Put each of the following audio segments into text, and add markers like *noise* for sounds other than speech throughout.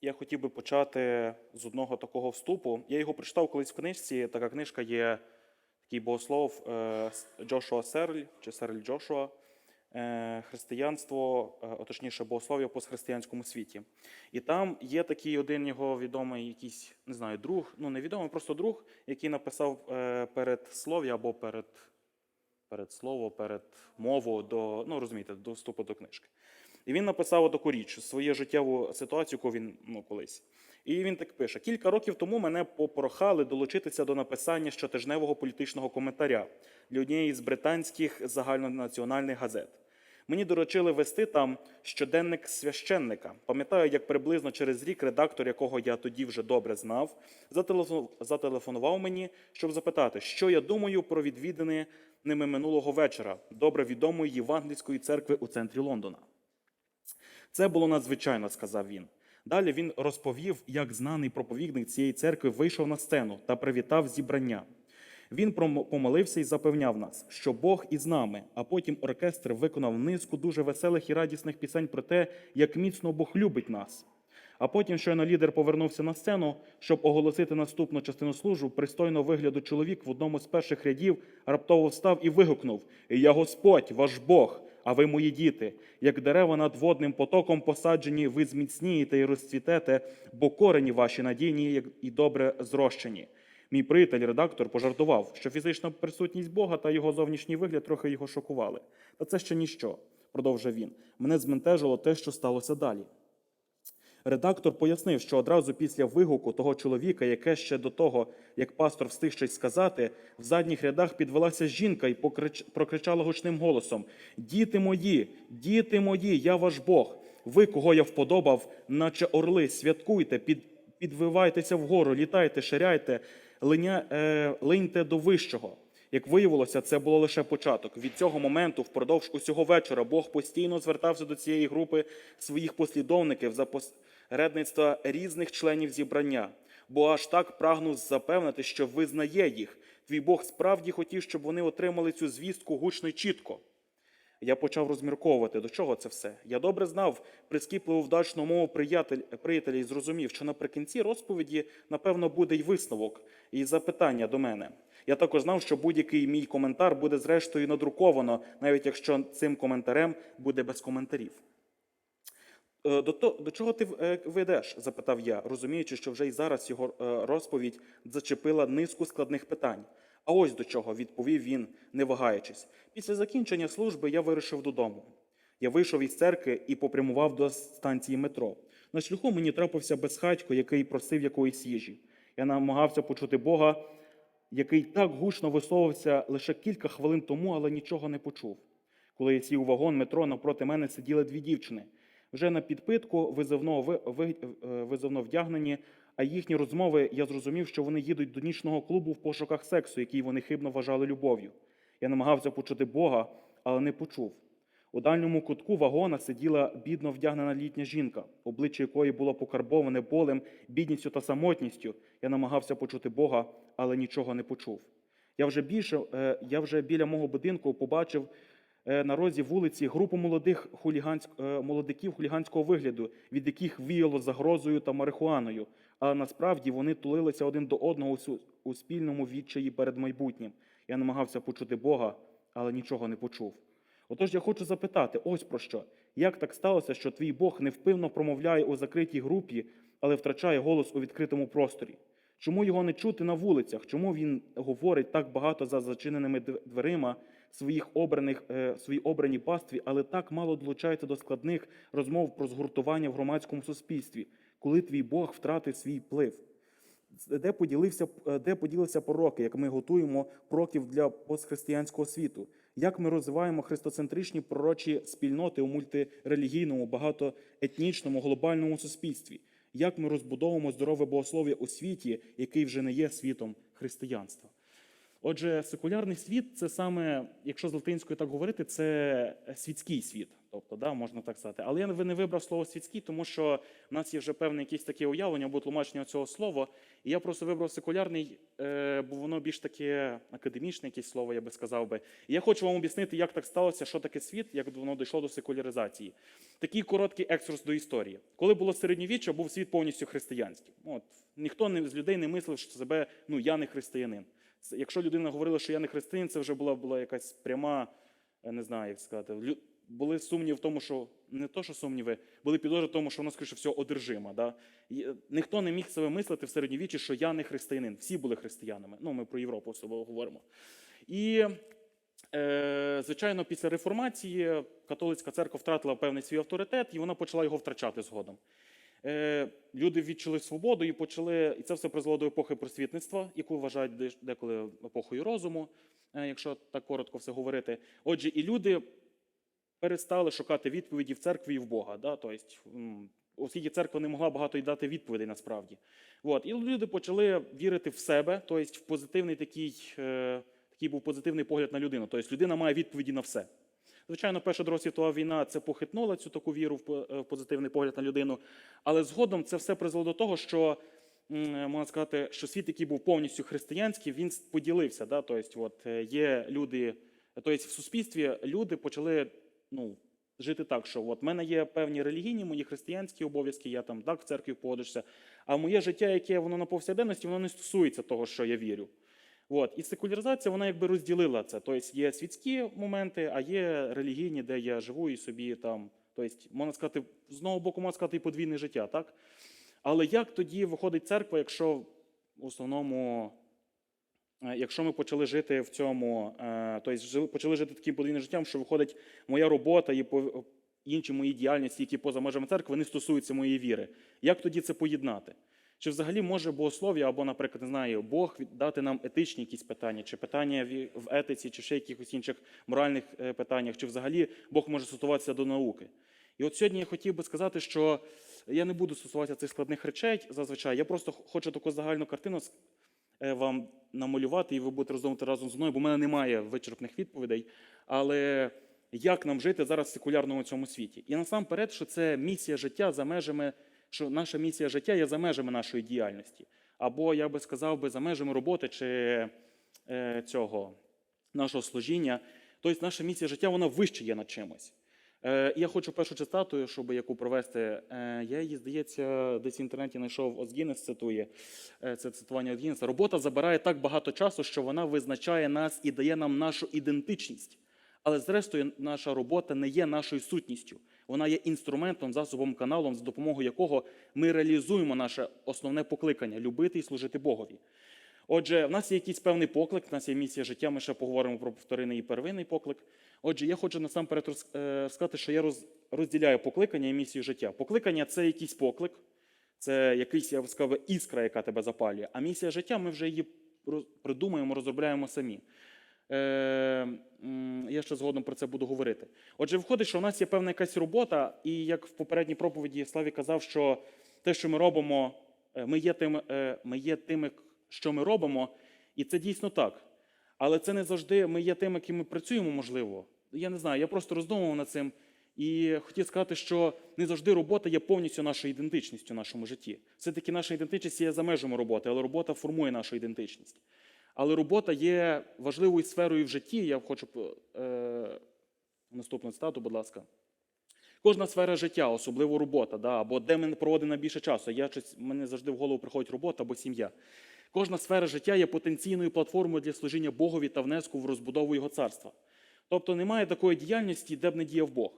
Я хотів би почати з одного такого вступу. Я його прочитав колись в книжці. Така книжка є такий богослов е, Джошуа Серль чи Серль Джошуа. е, Християнство, е, а точніше, богослов'я постхристиянському світі. І там є такий один його відомий якийсь, не знаю, друг, ну невідомий, просто друг, який написав е, перед слов'я або перед, перед слово, перед мову до, ну розумієте, до вступу до книжки. І він написав таку річ, свою життєву ситуацію, яку він ну, колись. І він так пише: кілька років тому мене попрохали долучитися до написання щотижневого політичного коментаря для однієї з британських загальнонаціональних газет. Мені доручили вести там щоденник священника. Пам'ятаю, як приблизно через рік редактор, якого я тоді вже добре знав, зателефон- зателефонував мені, щоб запитати, що я думаю про відвідини ними минулого вечора добре відомої євангельської церкви у центрі Лондона. Це було надзвичайно, сказав він. Далі він розповів, як знаний проповідник цієї церкви вийшов на сцену та привітав зібрання. Він помолився і запевняв нас, що Бог із нами, а потім оркестр виконав низку дуже веселих і радісних пісень про те, як міцно Бог любить нас. А потім, щойно лідер повернувся на сцену, щоб оголосити наступну частину службу, пристойно вигляду чоловік в одному з перших рядів раптово встав і вигукнув: Я Господь, ваш Бог, а ви мої діти, як дерева над водним потоком посаджені, ви зміцнієте і розцвітете, бо корені ваші надійні і добре зрощені. Мій приятель, редактор, пожартував, що фізична присутність Бога та його зовнішній вигляд трохи його шокували. Та це ще ніщо, продовжив він. Мене зментежило те, що сталося далі. Редактор пояснив, що одразу після вигуку того чоловіка, яке ще до того, як пастор встиг щось сказати, в задніх рядах підвелася жінка і покрич... прокричала гучним голосом: Діти мої, діти мої, я ваш Бог. Ви, кого я вподобав, наче орли, святкуйте, під... підвивайтеся вгору, літайте, ширяйте, линя... е... линьте до вищого. Як виявилося, це було лише початок. Від цього моменту, впродовж усього вечора, Бог постійно звертався до цієї групи своїх послідовників за посередництва різних членів зібрання, бо аж так прагнув запевнити, що визнає їх. Твій Бог справді хотів, щоб вони отримали цю звістку гучно й чітко. Я почав розмірковувати, до чого це все. Я добре знав прискіпливу вдачну мову приятеля і зрозумів, що наприкінці розповіді, напевно, буде й висновок, і запитання до мене. Я також знав, що будь-який мій коментар буде зрештою надруковано, навіть якщо цим коментарем буде без коментарів. «Е, До, то, до чого ти ведеш? запитав я, розуміючи, що вже й зараз його е, розповідь зачепила низку складних питань. А ось до чого, відповів він, не вагаючись. Після закінчення служби я вирушив додому. Я вийшов із церкви і попрямував до станції метро. На шляху мені трапився безхатько, який просив якоїсь їжі. Я намагався почути Бога, який так гучно висловився лише кілька хвилин тому, але нічого не почув. Коли я сів у вагон метро, навпроти мене сиділи дві дівчини. Вже на підпитку визовно, ви- ви- е, вдягнені, а їхні розмови я зрозумів, що вони їдуть до нічного клубу в пошуках сексу, який вони хибно вважали любов'ю. Я намагався почути Бога, але не почув. У дальньому кутку вагона сиділа бідно вдягнена літня жінка, обличчя якої було покарбоване болем, бідністю та самотністю. Я намагався почути Бога, але нічого не почув. Я вже більше, е, я вже біля мого будинку побачив на розі вулиці групу молодих хуліганськ, е, молодиків хуліганського вигляду, від яких віяло загрозою та марихуаною. Але насправді вони тулилися один до одного у спільному відчаї перед майбутнім. Я намагався почути Бога, але нічого не почув. Отож, я хочу запитати: ось про що. Як так сталося, що твій Бог невпинно промовляє у закритій групі, але втрачає голос у відкритому просторі? Чому його не чути на вулицях? Чому він говорить так багато за зачиненими дверима своїх обраних, е, своїй обраній пастві, але так мало долучається до складних розмов про згуртування в громадському суспільстві, коли твій Бог втратив свій вплив? де поділився, е, де поділися пороки, як ми готуємо пророків для постхристиянського світу, як ми розвиваємо христоцентричні пророчі спільноти у мультирелігійному, багатоетнічному, глобальному суспільстві, як ми розбудовуємо здорове богослов'я у світі, який вже не є світом християнства. Отже, секулярний світ це саме, якщо з латинською так говорити, це світський світ. тобто, да, можна так сказати. Але я не вибрав слово світський, тому що в нас є вже певне якесь таке уявлення або тлумачення цього слова. І я просто вибрав секулярний, е, бо воно більш таке академічне, якесь слово, я би сказав би. І я хочу вам об'яснити, як так сталося, що таке світ, як воно дійшло до секуляризації. Такий короткий екскурс до історії. Коли було середньовіччя, був світ повністю християнський. От ніхто не з людей не мислив, що себе ну я не християнин. Якщо людина говорила, що я не християнин, це вже була була якась пряма, я не знаю, як сказати. Були сумніви в тому, що не то, що сумніви, були підозри в тому, що воно, скоріше всього, одержима. Да? Е, ніхто не міг себе мислити в середньовіччі, що я не християнин. Всі були християнами. Ну, ми про Європу особливо говоримо. І, е, звичайно, після реформації католицька церква втратила певний свій авторитет, і вона почала його втрачати згодом. Е, люди відчули свободу і почали, і це все призвело до епохи просвітництва, яку вважають деколи епохою розуму, е, якщо так коротко все говорити. Отже, і люди перестали шукати відповіді в церкві і в Бога. Да? Тобто, оскільки церква не могла багато й дати відповідей насправді. От. І люди почали вірити в себе, тобто в позитивний такий, е, такий був позитивний погляд на людину. Тобто людина має відповіді на все. Звичайно, Перша Друга світова війна це похитнула цю таку віру в по- в позитивний погляд на людину. Але згодом це все призвело до того, що можна сказати, що світ, який був повністю християнський, він поділився. Да? Тобто, от е, є люди, тобто в суспільстві люди почали ну, жити так, що от в мене є певні релігійні, мої християнські обов'язки, я там так в церкві поводжуся, а моє життя, яке воно на повсякденності, воно не стосується того, що я вірю. От. І секуляризація вона якби розділила це. Тобто є світські моменти, а є релігійні, де я живу і собі там. Тобто, можна сказати, з одного боку, можна сказати, і подвійне життя, так? Але як тоді виходить церква, якщо в основному, е, якщо ми почали жити в цьому, е, тобто почали жити таким подвійним життям, що виходить моя робота і інші мої діяльності, які поза межами церкви, не стосуються моєї віри. Як тоді це поєднати? Чи взагалі може богослов'я або, наприклад, не знаю, Бог дати нам етичні якісь питання, чи питання в етиці, чи ще якихось інших моральних е, питаннях, чи взагалі Бог може стосуватися до науки? І от сьогодні я хотів би сказати, що я не буду стосуватися цих складних речей зазвичай. Я просто хочу таку загальну картину е, вам намалювати, і ви будете роздумувати разом зі мною, бо в мене немає вичерпних відповідей. Але як нам жити зараз в секулярному цьому світі? І насамперед, що це місія життя за межами, що наша місія життя є за межами нашої діяльності. Або я би сказав би за межами роботи чи е, цього нашого служіння. Тобто наша місія життя вона вище є над чимось. Е, і я хочу першу цитату, щоб яку провести. Е, я її, здається, десь в інтернеті знайшов Озгінес цитує. Це цитування Озгінеса. Робота забирає так багато часу, що вона визначає нас і дає нам нашу ідентичність. Але зрештою, наша робота не є нашою сутністю. Вона є інструментом, засобом, каналом, за допомогою якого ми реалізуємо наше основне покликання любити і служити Богові. Отже, в нас є якийсь певний поклик, в нас є місія життя. Ми ще поговоримо про вторинний і первинний поклик. Отже, я хочу насамперед е, сказати, що я розділяю покликання і місію життя. Покликання це якийсь поклик, це якийсь, я б сказав, іскра, яка тебе запалює. А місія життя ми вже її придумаємо, розробляємо самі. Е, я ще згодом про це буду говорити. Отже, виходить, що в нас є певна якась робота, і як в попередній проповіді Славі казав, що те, що ми робимо, е, ми є тими, е, ми є тими, що ми робимо, і це дійсно так. Але це не завжди ми є тими, ким ми працюємо, можливо. Я не знаю, я просто роздумував над цим і хотів сказати, що не завжди робота є повністю нашою ідентичністю в нашому житті. Все-таки наша ідентичність є за межами роботи, але робота формує нашу ідентичність. Але робота є важливою сферою в житті. Я хочу е, наступну цитату, будь ласка. Кожна сфера життя, особливо робота, да, або де ми проводимо більше часу. Я щось, мені завжди в голову приходить робота або сім'я. Кожна сфера життя є потенційною платформою для служіння Богові та внеску в розбудову Його царства. Тобто немає такої діяльності, де б не діяв Бог.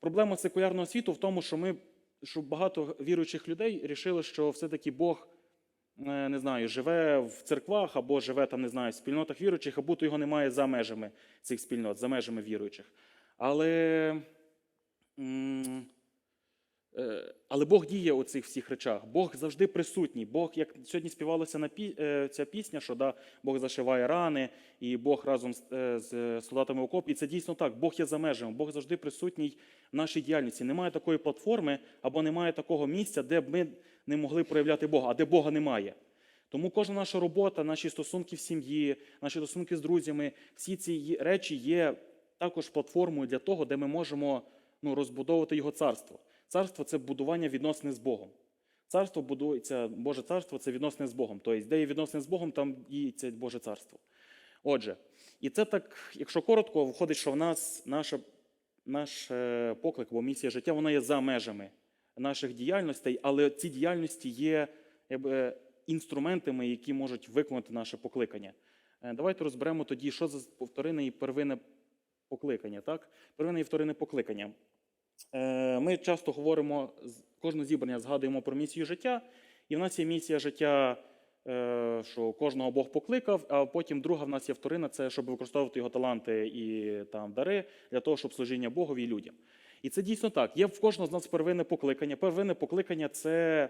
Проблема секулярного світу в тому, що ми, що багато віруючих людей рішили, що все-таки Бог не знаю, живе в церквах або живе там, не знаю, в спільнотах віруючих, або то його немає за межами цих спільнот, за межами віруючих. Але, е, але Бог діє у цих всіх речах. Бог завжди присутній. Бог, як сьогодні співалася е, ця пісня, що да, Бог зашиває рани, і Бог разом з, е, з солдатами в окопі. І це дійсно так. Бог є за межами. Бог завжди присутній в нашій діяльності. Немає такої платформи або немає такого місця, де б ми не могли проявляти Бога, а де Бога немає. Тому кожна наша робота, наші стосунки в сім'ї, наші стосунки з друзями, всі ці речі є також платформою для того, де ми можемо ну, розбудовувати його царство. Царство це будування відносини з Богом. Царство будується, Боже царство це відносини з Богом. Тобто, де є відносини з Богом, там діється Боже царство. Отже, і це так, якщо коротко, виходить, що в нас наша, наш е, поклик або місія життя, вона є за межами наших діяльностей, але ці діяльності є якби, інструментами, які можуть виконати наше покликання. Е, Давайте розберемо тоді, що за повторинне і первинне покликання. Так? Первинне і вторинне покликання. Е, Ми часто говоримо, кожне зібрання згадуємо про місію життя, і в нас є місія життя, е, що кожного Бог покликав, а потім друга в нас є вторина, це щоб використовувати його таланти і там дари для того, щоб служіння Богові і людям. І це дійсно так. Є в кожного з нас первинне покликання. Первинне покликання це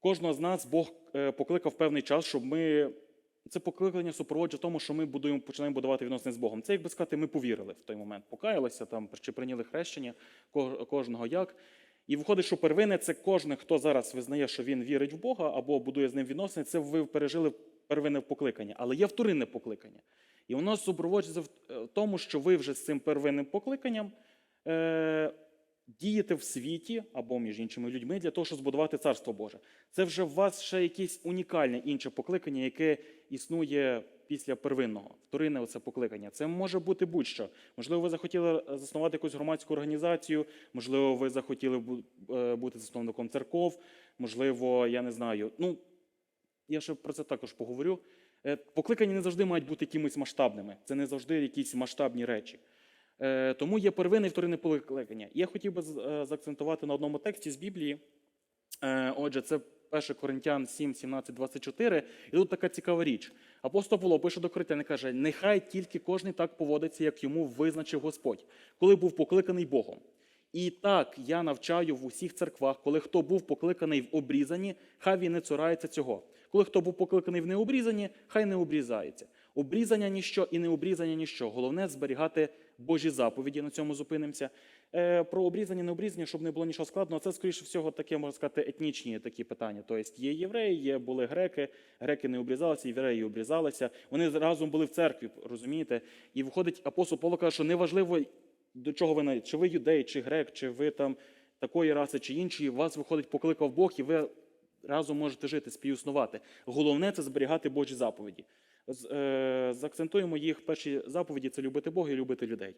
кожного з нас Бог е, покликав певний час, щоб ми. Це покликання супроводжує тому, що ми будуємо, починаємо будувати відносини з Богом. Це, як би сказати, ми повірили в той момент, покаялися там чи прийняли хрещення кожного як. І виходить, що первинне це кожен, хто зараз визнає, що він вірить в Бога або будує з ним відносини, це ви пережили первинне покликання. Але є вторинне покликання. І воно супроводжується е, в тому, що ви вже з цим первинним покликанням е, дієте в світі або між іншими людьми для того, щоб збудувати царство Боже. Це вже в вас ще якесь унікальне інше покликання, яке існує після первинного. Вторинне це покликання. Це може бути будь-що. Можливо, ви захотіли заснувати якусь громадську організацію, можливо, ви захотіли е, бути засновником церков, можливо, я не знаю. Ну, я ще про це також поговорю. Е, Покликання не завжди мають бути якимись масштабними. Це не завжди якісь масштабні речі. Е, Тому є первинне і вторинне покликання. Я хотів би е, заакцентувати на одному тексті з Біблії. Е, Отже, це 1 Коринтян 7, 17, 24. І тут така цікава річ. Апостол Павло пише до Коринтян і каже: нехай тільки кожен так поводиться, як йому визначив Господь, коли був покликаний Богом. І так я навчаю в усіх церквах, коли хто був покликаний в обрізанні, хай він не цурається цього. Коли хто був покликаний в необрізанні, хай не обрізається. Обрізання ніщо і необрізання ніщо. Головне зберігати Божі заповіді. На цьому зупинимося. Е, про обрізання, необрізання, щоб не було нічого складного, це скоріше всього таке можна сказати етнічні такі питання. Тобто є євреї, є були греки, греки не обрізалися, євреї обрізалися. Вони разом були в церкві, розумієте? І виходить, апостол Павло каже, що неважливо, до чого ви навіть, чи ви юдей, чи грек, чи ви там такої раси, чи іншої, вас виходить, покликав Бог, і ви разом можете жити, співіснувати. Головне це зберігати Божі заповіді. Е, Заакцентуємо їх в першій заповіді це любити Бога і любити людей.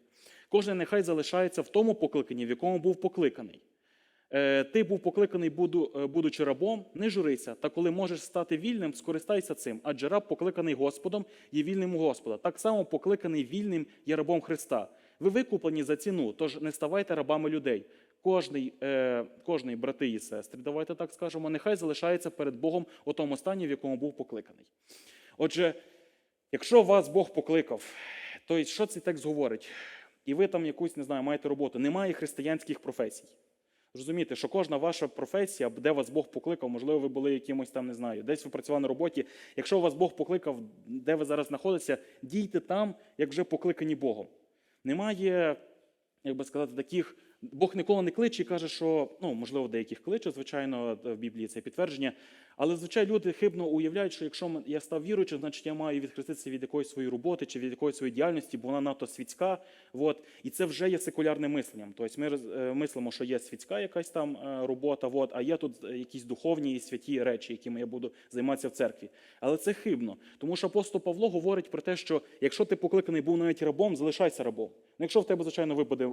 Кожен нехай залишається в тому покликанні, в якому був покликаний. Е, Ти був покликаний, е, будучи рабом, не журися, та коли можеш стати вільним, скористайся цим. Адже раб, покликаний Господом, є вільним у Господа. Так само покликаний вільним є рабом Христа. Ви викуплені за ціну, тож не ставайте рабами людей. Кожний, е, кожний брати і сестри, давайте так скажемо, нехай залишається перед Богом у тому стані, в якому був покликаний. Отже, якщо вас Бог покликав, то що цей текст говорить? І ви там якусь, не знаю, маєте роботу, немає християнських професій. Розумієте, що кожна ваша професія, де вас Бог покликав, можливо, ви були якимось там, не знаю, десь ви працювали на роботі. Якщо вас Бог покликав, де ви зараз знаходитеся, дійте там, як вже покликані Богом. Немає, як би сказати, таких. Бог ніколи не кличе і каже, що ну можливо деяких кличе, звичайно, в Біблії це підтвердження. Але звичайно люди хибно уявляють, що якщо я став віруючим, значить я маю відхреститися від якоїсь своєї роботи чи від якоїсь своєї діяльності, бо вона надто світська. От. І це вже є секулярним мисленням. Тобто ми е, мислимо, що є світська якась там е, робота, от, а є тут е, якісь духовні і святі речі, якими я буду займатися в церкві. Але це хибно, тому що апостол Павло говорить про те, що якщо ти покликаний був навіть рабом, залишайся рабом. Ну, якщо в тебе, звичайно, випаде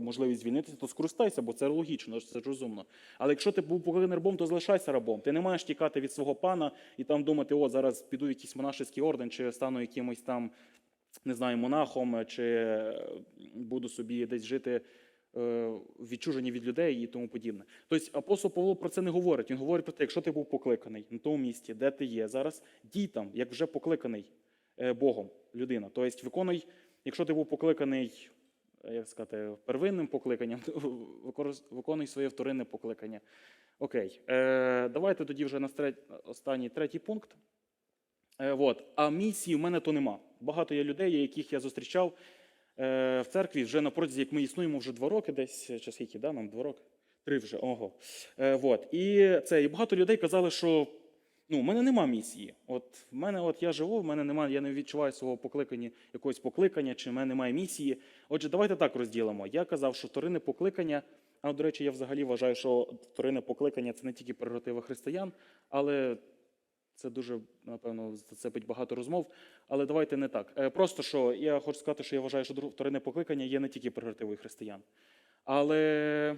можливість звільнитися, то скористайся, бо це логічно, це ж розумно. Але якщо ти був покликаний рабом, то залишайся рабом. Ти не маєш тікати від свого пана і там думати, о, зараз піду в якийсь монашеський орден, чи стану якимось там, не знаю, монахом, чи е, буду собі десь жити е, відчужені від людей і тому подібне. Тобто апостол Павло про це не говорить. Він говорить про те, якщо ти був покликаний на тому місці, де ти є зараз, дій там, як вже покликаний е, Богом людина. Тобто виконуй, якщо ти був покликаний, як сказати, первинним покликанням, *laughs* виконуй своє вторинне покликання. Окей, е, давайте тоді вже на стре- останній третій пункт. Е, от. А місії в мене то нема. Багато є людей, яких я зустрічав е, в церкві вже на протязі, як ми існуємо вже два роки, десь чи скільки, да, нам два роки? Три вже, ого. Е, от. І це, і багато людей казали, що Ну, в мене нема місії. От в мене, от я живу, в мене немає, я не відчуваю свого покликання, якогось покликання, чи в мене немає місії. Отже, давайте так розділимо. Я казав, що вторинне покликання. А до речі, я взагалі вважаю, що вторинне покликання це не тільки прерогатива християн, але це дуже, напевно, зацепить багато розмов. Але давайте не так. Е, Просто що я хочу сказати, що я вважаю, що вторинне покликання є не тільки прерогативою християн. Але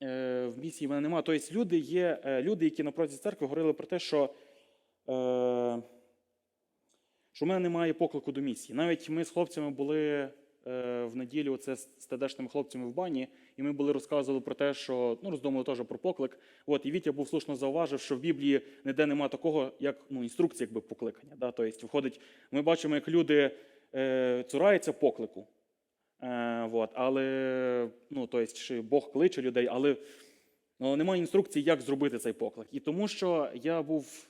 в місії мене немає. Тобто люди є е, люди, які на протязі церкви говорили про те, що, е, що в мене немає поклику до місії. Навіть ми з хлопцями були е, в неділю це з тедешними хлопцями в бані, і ми були розказували про те, що ну, роздумали теж про поклик. От, і Вітя був слушно зауважив, що в Біблії ніде немає такого, як ну, інструкція, якби покликання. Да? Тобто, виходить, ми бачимо, як люди е, цураються поклику. Е, вот, але ну, то есть, Бог кличе людей, але ну, немає інструкції, як зробити цей поклик. І тому що я був,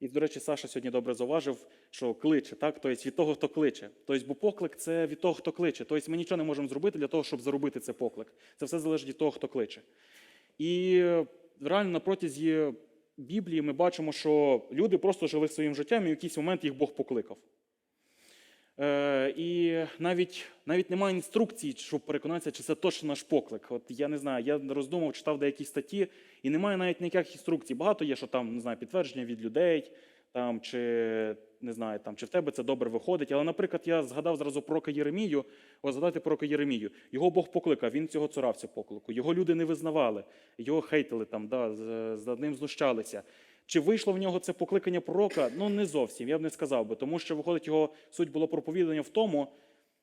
і, до речі, Саша сьогодні добре зауважив, що кличе, так? Тобто від того, хто кличе. Тобто, бо поклик це від того, хто кличе. Тобто ми нічого не можемо зробити для того, щоб заробити цей поклик. Це все залежить від того, хто кличе. І реально на протязі Біблії ми бачимо, що люди просто жили своїм життям, і в якийсь момент їх Бог покликав. Е, і навіть, навіть немає інструкції, щоб переконатися, чи це точно наш поклик. От я не знаю, я роздумав, читав деякі статті, і немає навіть ніяких інструкцій. Багато є, що там не знаю, підтвердження від людей, там, чи не знаю, там, чи в тебе це добре виходить. Але, наприклад, я згадав зразу пророка Єремію. От згадайте пророка Єремію. Його Бог покликав, він цього цурався поклику. Його люди не визнавали, його хейтили там, да, з, з над ним знущалися. Чи вийшло в нього це покликання пророка? Ну не зовсім, я б не сказав би, тому що виходить, його суть було проповідання в тому,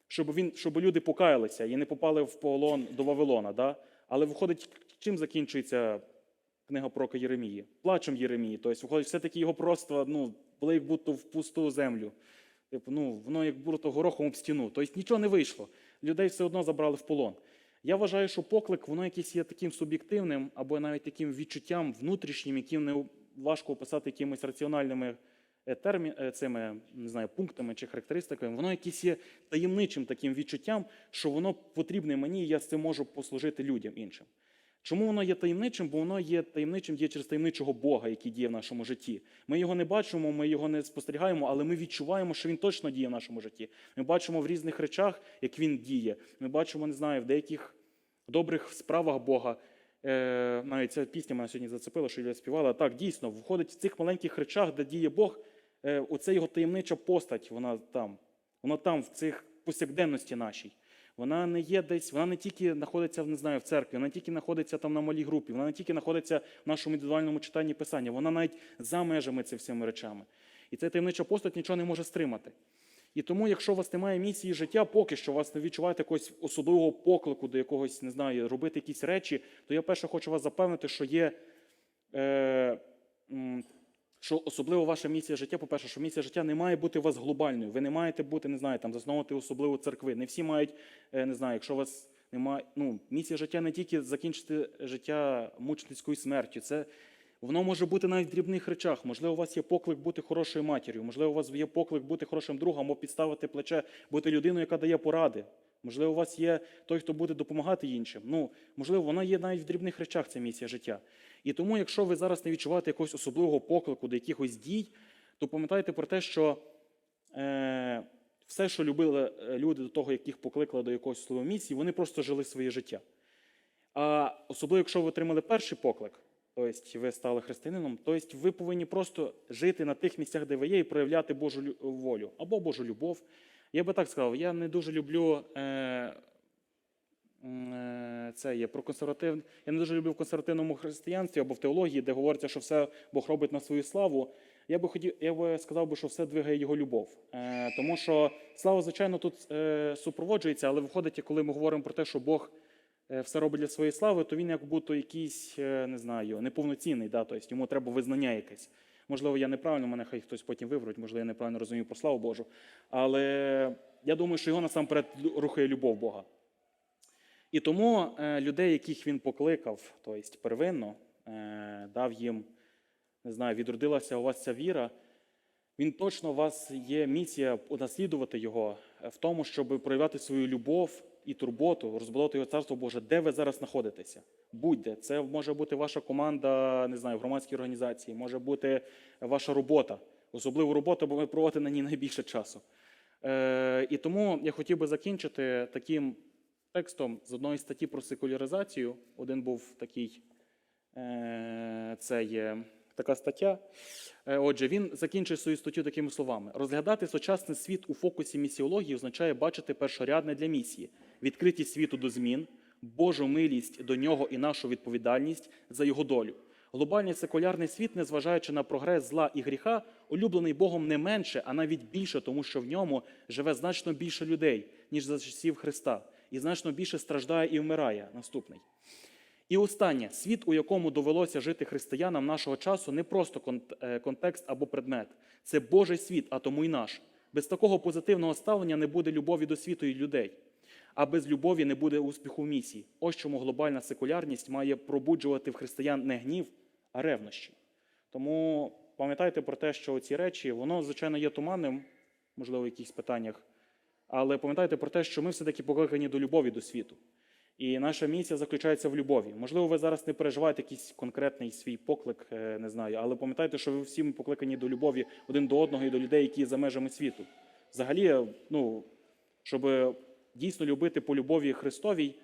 щоб він, щоб люди покаялися і не попали в полон до Вавилона. Да? Але виходить, чим закінчується книга пророка Єремії? Плачем Єремії. Тобто, виходить, все-таки його просто ну, були як будто в пусту землю. Типу, ну, воно як будто горохом об стіну. Тобто нічого не вийшло. Людей все одно забрали в полон. Я вважаю, що поклик, воно якесь є таким суб'єктивним або навіть таким відчуттям внутрішнім, яким не важко описати якимись раціональними е, термі, е, цими не знаю, пунктами чи характеристиками. Воно якесь є таємничим таким відчуттям, що воно потрібне мені, і я з цим можу послужити людям іншим. Чому воно є таємничим? Бо воно є таємничим є через таємничого Бога, який діє в нашому житті. Ми його не бачимо, ми його не спостерігаємо, але ми відчуваємо, що він точно діє в нашому житті. Ми бачимо в різних речах, як він діє. Ми бачимо, не знаю, в деяких добрих справах Бога. Е, навіть ця пісня мене сьогодні зацепила, що я співала. Так, дійсно, виходить в цих маленьких речах, де діє Бог, е, оце його таємнича постать, вона там. Вона там, в цих повсякденності нашій. Вона не є десь, вона не тільки знаходиться не знаю, в церкві, вона не тільки знаходиться там на малій групі, вона не тільки знаходиться в нашому індивідуальному читанні писання, вона навіть за межами цими всіми речами. І ця таємнича постать нічого не може стримати. І тому, якщо у вас немає місії життя, поки що у вас не відчуваєте якогось особливого поклику до якогось, не знаю, робити якісь речі, то я перше хочу вас запевнити, що є. Е, що особливо ваша місія життя, по-перше, що місія життя не має бути у вас глобальною. Ви не маєте бути, не знаю, там засновувати особливо церкви. Не всі мають, е, не знаю, якщо у вас немає. Ну, місія життя не тільки закінчити життя мученицькою смертю. Це воно може бути навіть в дрібних речах. Можливо, у вас є поклик бути хорошою матір'ю, можливо, у вас є поклик бути хорошим другом, або підставити плече, бути людиною, яка дає поради. Можливо, у вас є той, хто буде допомагати іншим. Ну, можливо, вона є навіть в дрібних речах, ця місія життя. І тому, якщо ви зараз не відчуваєте якогось особливого поклику до якихось дій, то пам'ятайте про те, що е, все, що любили е, люди до того, яких покликали до якогось слова місії, вони просто жили своє життя. А особливо, якщо ви отримали перший поклик, тобто ви стали християнином, тобто ви повинні просто жити на тих місцях, де ви є, і проявляти Божу волю або Божу любов. Я би так сказав, я не дуже люблю. Е, е, це є про консерватив. Я не дуже люблю в консервативному християнстві або в теології, де говориться, що все Бог робить на свою славу. Я би хотів, я би сказав би, що все двигає його любов. Е, тому що слава, звичайно, тут е, супроводжується, але виходить, коли ми говоримо про те, що Бог все робить для своєї слави, то він як будто якийсь, е, не знаю, неповноцінний, да, тобто йому треба визнання якесь. Можливо, я неправильно, мене хай хтось потім виберуть, можливо, я неправильно розумію про славу Божу. Але я думаю, що його насамперед рухає любов Бога. І тому е, людей, яких він покликав, тобто первинно, е, дав їм, не знаю, відродилася у вас ця віра, він точно у вас є місія унаслідувати його е, в тому, щоб проявляти свою любов і турботу, розбудовувати його царство Боже, де ви зараз знаходитеся. Будь-де. Це може бути ваша команда, не знаю, в громадській організації, може бути ваша робота. Особливо робота, бо ви проводите на ній найбільше часу. Е, і тому я хотів би закінчити таким текстом з одної статті про секуляризацію. Один був такий, е, це є така стаття. Е, Отже, він закінчує свою статтю такими словами: розглядати сучасний світ у фокусі місіології означає бачити першорядне для місії, відкритість світу до змін, Божу милість до нього і нашу відповідальність за його долю. Глобальний секулярний світ, незважаючи на прогрес зла і гріха, улюблений Богом не менше, а навіть більше, тому що в ньому живе значно більше людей, ніж за часів Христа, і значно більше страждає і вмирає. Наступний. І останнє світ, у якому довелося жити християнам нашого часу, не просто е, контекст або предмет. Це Божий світ, а тому й наш. Без такого позитивного ставлення не буде любові до світу і людей. А без любові не буде успіху в місії. Ось чому глобальна секулярність має пробуджувати в християн не гнів, а ревнощі. Тому пам'ятайте про те, що ці речі, воно, звичайно, є туманним, можливо, в якихось питаннях, але пам'ятайте про те, що ми все-таки покликані до любові до світу. І наша місія заключається в любові. Можливо, ви зараз не переживаєте якийсь конкретний свій поклик, е, не знаю, але пам'ятайте, що ви всі покликані до любові один до одного і до людей, які за межами світу. Взагалі, ну, щоб дійсно любити по любові Христовій,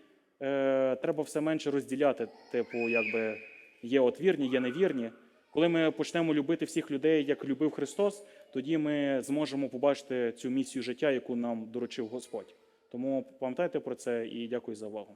е, треба все менше розділяти. Типу, якби є от вірні, є невірні. Коли ми почнемо любити всіх людей, як любив Христос, тоді ми зможемо побачити цю місію життя, яку нам доручив Господь. Тому пам'ятайте про це і дякую за увагу.